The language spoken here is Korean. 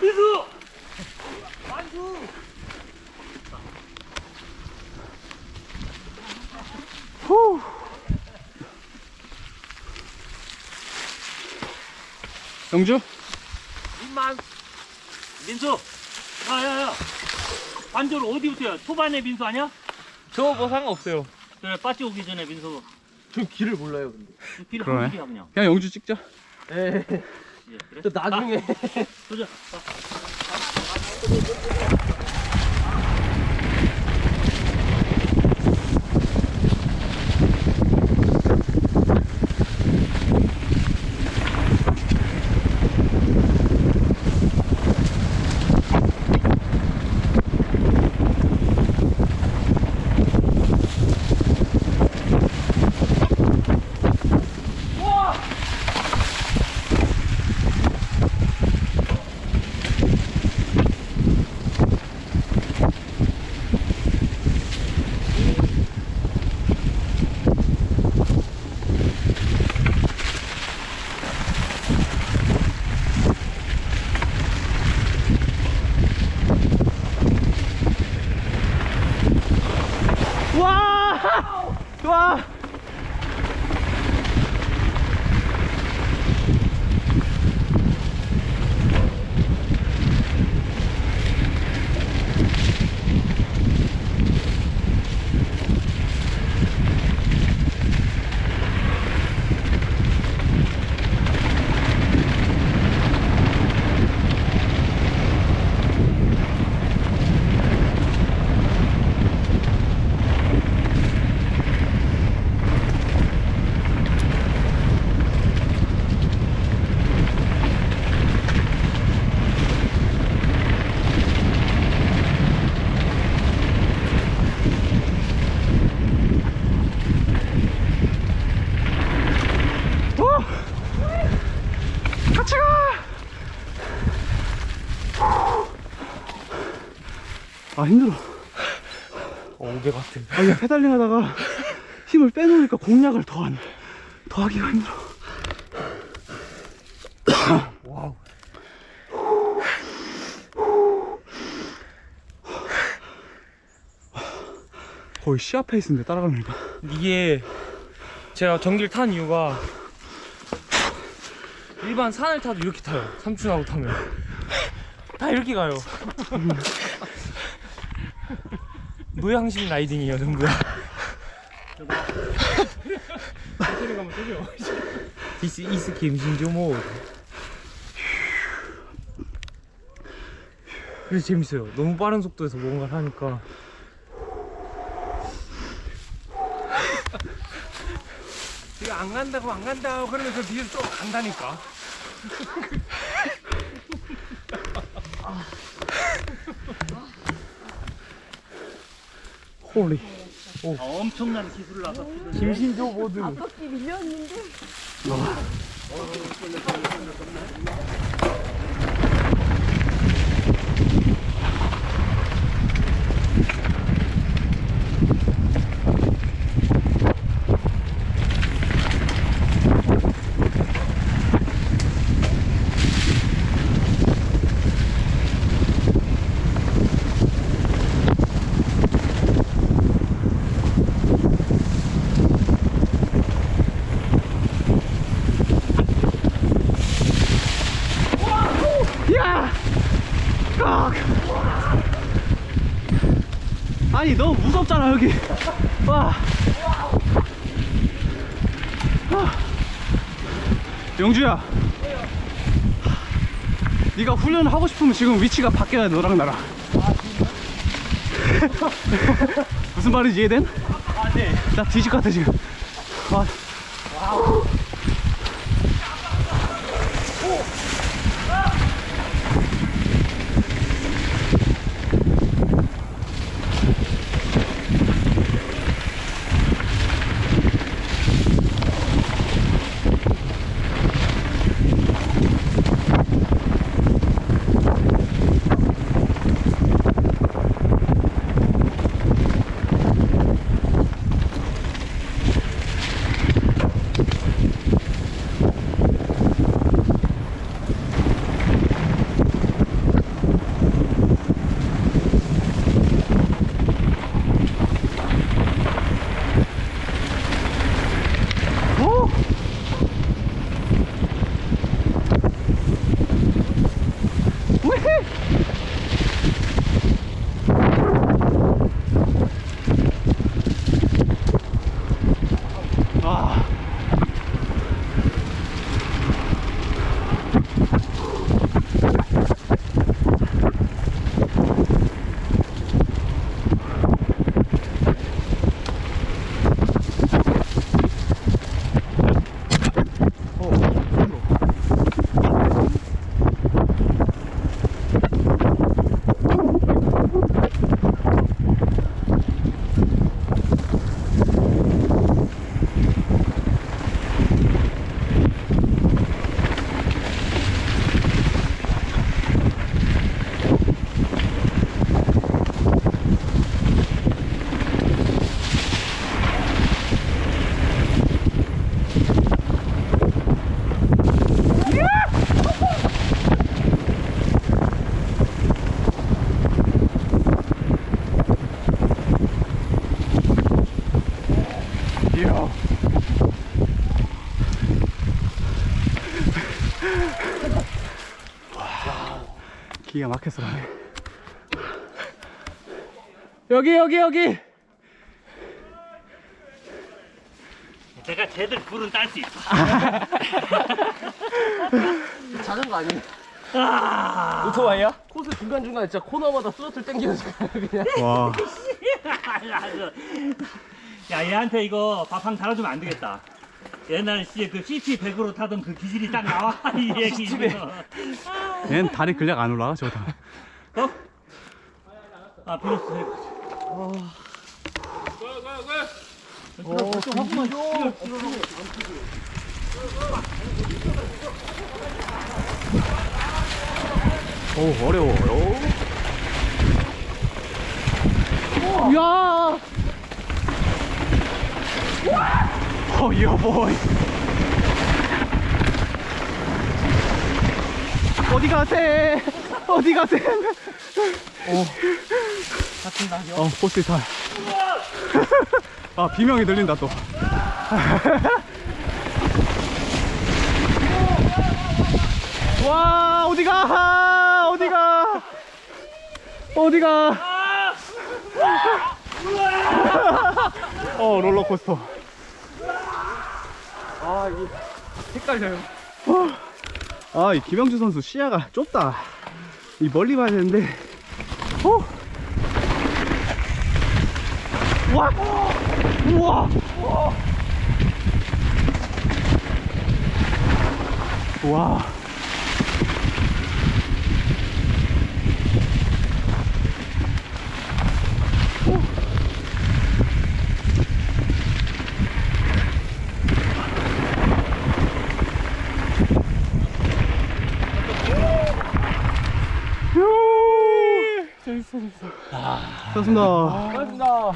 민수! 만수! 후. 영주? 임만! 민수! 야 야야! 반대로 어디부터야? 초반에 민수 아니야? 저 뭐 상관없어요. 그래 빠지 오기 전에 민수 저 길을 몰라요, 근데. 길 그러네. 한길이야 그냥 그냥 영주 찍자. 예. 예, 그래? 저 나중에. 아! 아. 와! 와! 아 힘들어. 어, 500 같은. 아 이게 페달링 하다가 힘을 빼놓으니까 공략을 더 안, 더 하기가 힘들어. 와우. 거의 시합 페이스인데 따라가려니까. 이게 제가 전기를 탄 이유가 일반 산을 타도 이렇게 타요. 삼촌하고 타면. 다 이렇게 가요. 무양심 라이딩이에요, 전부 다. 천천히 가면 되죠. This is 김신조 모드. 그래서 재밌어요. 너무 빠른 속도에서 뭔가를 하니까. 이거 안 간다고 안 간다고 그러면서 뒤에서 좀 간다니까. 홀리. 아, 엄청난 기술을 나서 김신조 모드. 야! 아니 너무 무섭잖아 여기. 와. 아. 영주야. 네가 훈련을 하고 싶으면 지금 위치가 바뀌어야 돼 너랑 나랑. 무슨 말인지 이해된? 아, 네. 나 뒤질 것 같아 지금. 아. 이야. 기가 막혀서 가네. 여기, 여기, 여기! 내가 쟤들 불은 딸 수 있어. 자전거 아니에요? 아, 오토바이야? 코스 중간중간에 진짜 코너마다 스로틀 가요 그냥 와, 야 얘한테 이거 밥 한 달아주면 안 되겠다. 옛날 씨그 CT 100으로 타던 그 기질이 딱 나와 이 얘기. 얜 다리 근력 안 올라가, 저다. 어? 아 비로소 해보자. 어, 좀 하고만 오, 어려워요. 야! 어, 여보이. 어디 가세? 어디 가세? 어. 어, 포스 탈. 아, 비명이 들린다, 또. 와, 어디 가? 어디 가? 어디 가? 어, 롤러코스터. 아 이게 헷갈려요 아, 이 김영주 선수 시야가 좁다. 이 멀리 봐야 되는데. 어? 와! 우와! 와. 재 좋습니다. 고맙습니다